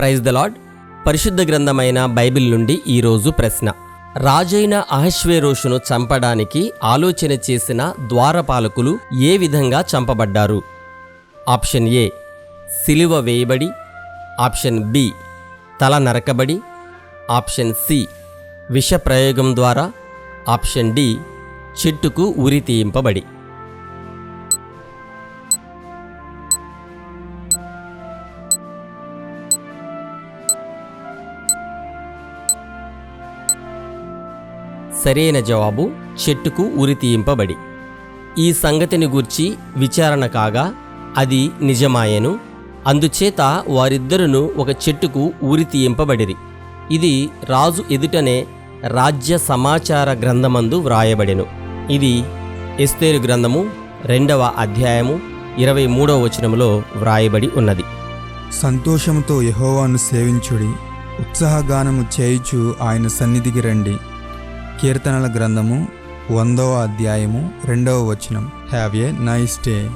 Praise the lord పరిశుద్ధ గ్రంథమైన Bible నుండి ఈరోజు ప్రశ్న. రాజైన అహశ్వేరోషును చంపడానికి ఆలోచన చేసిన ద్వారపాలకులు ఏ విధంగా చంపబడ్డారు? ఆప్షన్ ఏ సిలువ వేయబడి. ఆప్షన్ బి తల నరకబడి. ఆప్షన్ సి విష ప్రయోగం ద్వారా. ఆప్షన్ డి చెట్టుకు ఉరి తీయింపబడి. సరైన జవాబు చెట్టుకు ఉరితీయింపబడి. ఈ సంగతిని గూర్చి విచారణ కాగా అది నిజమాయెను. అందుచేత వారిద్దరును ఒక చెట్టుకు ఉరితీయింపబడిరి. ఇది రాజు ఎదుటనే రాజ్య సమాచార గ్రంథమందు వ్రాయబడెను. ఇది ఎస్తేరు గ్రంథము రెండవ అధ్యాయము ఇరవై మూడవ వచనములో వ్రాయబడి ఉన్నది. సంతోషముతో యహోవాను సేవించుడి ఉత్సాహగానము చేయుచు ఆయన సన్నిధికి రండి. కీర్తనల గ్రంథము వందవ అధ్యాయము రెండవ వచనం. Have a nice day